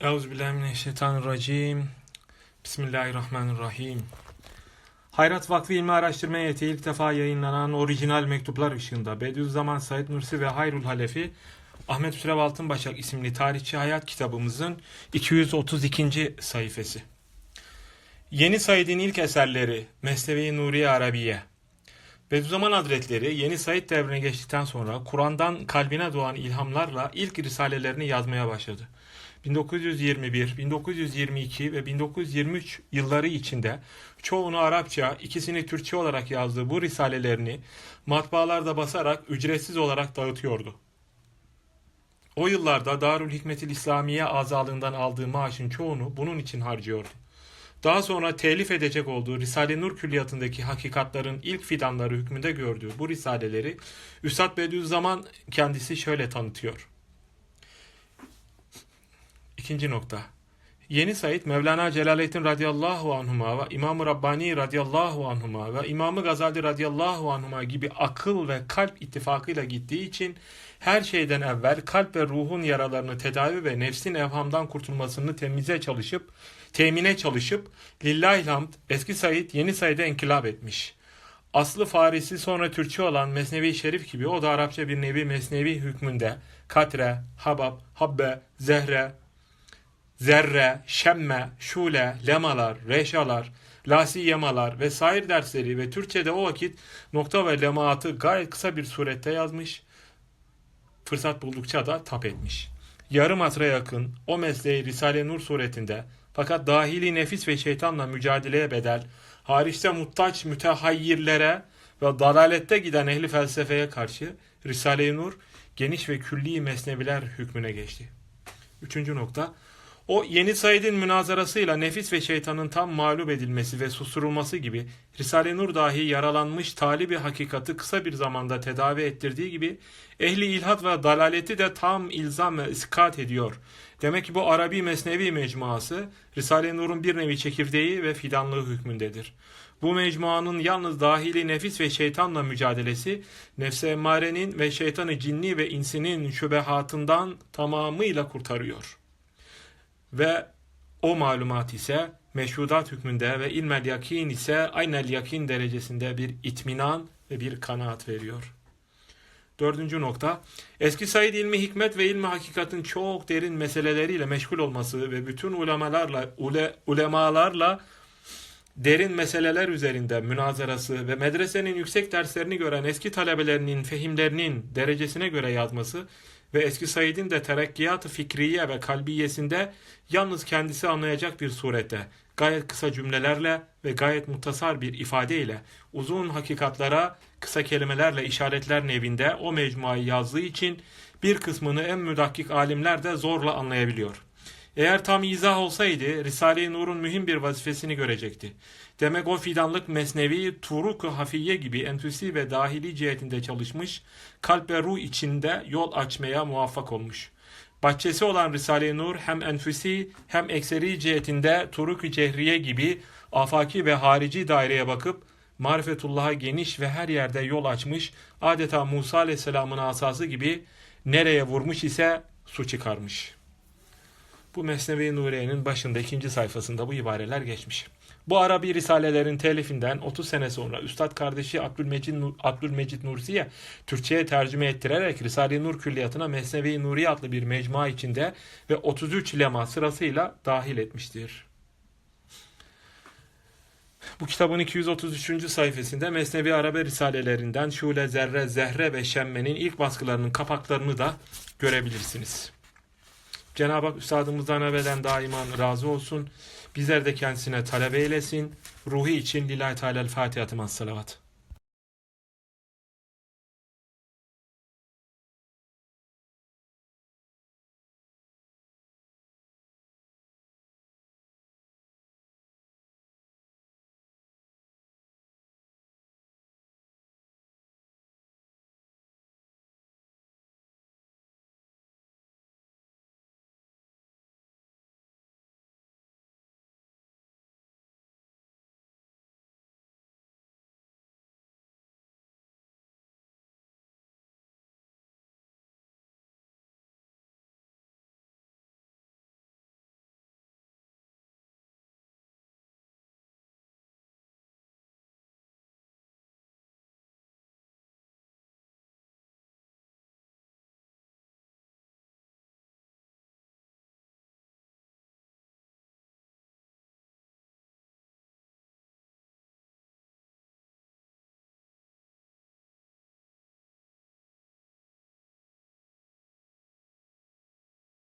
Euzubillahimineşşeytanirracim. Bismillahirrahmanirrahim. Hayrat Vakfı İlmi Araştırma Heyeti ilk defa yayınlanan orijinal mektuplar ışığında Bediüzzaman Said Nursi ve Hayrul Halefi Ahmet Sürev Altınbaşak isimli tarihçi hayat kitabımızın 232. sayfası. Yeni Said'in ilk eserleri Mesnevi Nuriye Arabiye. Bediüzzaman Hazretleri Yeni Said devrine geçtikten sonra Kur'an'dan kalbine doğan ilhamlarla ilk risalelerini yazmaya başladı. 1921, 1922 ve 1923 yılları içinde çoğunu Arapça, ikisini Türkçe olarak yazdığı bu risalelerini matbaalarda basarak ücretsiz olarak dağıtıyordu. O yıllarda Darül Hikmetil İslamiye azalığından aldığı maaşın çoğunu bunun için harcıyordu. Daha sonra telif edecek olduğu Risale-i Nur külliyatındaki hakikatların ilk fidanları hükmünde gördüğü bu risaleleri Üstad Bediüzzaman kendisi şöyle tanıtıyor. İkinci nokta. Yeni Said Mevlana Celaleddin radıyallahu anhuma ve İmam-ı Rabbani radıyallahu anhuma ve İmam-ı Gazali radıyallahu anhuma gibi akıl ve kalp ittifakıyla gittiği için her şeyden evvel kalp ve ruhun yaralarını tedavi ve nefsin evhamdan kurtulmasını temize çalışıp, temine çalışıp, lillahilhamd eski Said yeni Said'e inkılap etmiş. Aslı Farisi sonra Türkçe olan Mesnevi Şerif gibi o da Arapça bir nevi Mesnevi hükmünde katre, habab, habbe, zehre, zerre, şemme, şule, lemalar, reşalar, lasiyemalar ve sair dersleri ve Türkçe'de o vakit nokta ve lemaatı gayet kısa bir surette yazmış, fırsat buldukça da tap etmiş. Yarım asra yakın o mesleği Risale-i Nur suretinde fakat dahili nefis ve şeytanla mücadeleye bedel, hariçte muhtaç mütehayyirlere ve dalalette giden ehli felsefeye karşı Risale-i Nur geniş ve külli mesneviler hükmüne geçti. Üçüncü nokta, o yeni Said'in münazarasıyla nefis ve şeytanın tam mağlup edilmesi ve susturulması gibi Risale-i Nur dahi yaralanmış talibi hakikati kısa bir zamanda tedavi ettirdiği gibi ehli ilhat ve dalaleti de tam ilzam ve iskat ediyor. Demek ki bu Arabi Mesnevi mecmuası Risale-i Nur'un bir nevi çekirdeği ve fidanlığı hükmündedir. Bu mecmuanın yalnız dahili nefis ve şeytanla mücadelesi, nefse emmarenin ve şeytanı cinni ve insinin şübehatından tamamıyla kurtarıyor.'' Ve o malumat ise meşhudat hükmünde ve ilmel yakin ise aynel yakin derecesinde bir itminan ve bir kanaat veriyor. Dördüncü nokta, eski Said ilmi hikmet ve ilmi hakikatin çok derin meseleleriyle meşgul olması ve bütün ulemalarla, ule, ulemalarla derin meseleler üzerinde münazarası ve medresenin yüksek derslerini gören eski talebelerinin fehimlerinin derecesine göre yazması ve eski Said'in de terekkiyat-ı fikriye ve kalbiyesinde yalnız kendisi anlayacak bir surette, gayet kısa cümlelerle ve gayet muhtasar bir ifadeyle, uzun hakikatlara kısa kelimelerle işaretler nevinde o mecmuayı yazdığı için bir kısmını en müdakkik alimler de zorla anlayabiliyor. Eğer tam izah olsaydı Risale-i Nur'un mühim bir vazifesini görecekti. Demek o fidanlık mesnevi turuk hafiye gibi enfüsi ve dahili cihetinde çalışmış, kalp ve ruh içinde yol açmaya muvaffak olmuş. Bahçesi olan Risale-i Nur hem enfüsi hem ekseri cihetinde turuk cehriye gibi afaki ve harici daireye bakıp marifetullah'a geniş ve her yerde yol açmış, adeta Musa aleyhisselamın asası gibi nereye vurmuş ise su çıkarmış.'' Bu Mesnevi Nuriye'nin başında ikinci sayfasında bu ibareler geçmiş. Bu Arabi Risalelerin telifinden 30 sene sonra Üstad kardeşi Abdülmecid, Abdülmecid Nursi'ye Türkçe'ye tercüme ettirerek Risale-i Nur Külliyatı'na Mesnevi Nuriye adlı bir mecmua içinde ve 33 lema sırasıyla dahil etmiştir. Bu kitabın 233. sayfasında Mesnevi Arabi Risalelerinden Şule, Zerre, Zehre ve Şemme'nin ilk baskılarının kapaklarını da görebilirsiniz. Cenab-ı Hak Üstadımızdan ebeden daiman razı olsun. Bizler de kendisine talep eylesin. Ruhi için Lillahi Teala'l Fatiha-tı Salavat.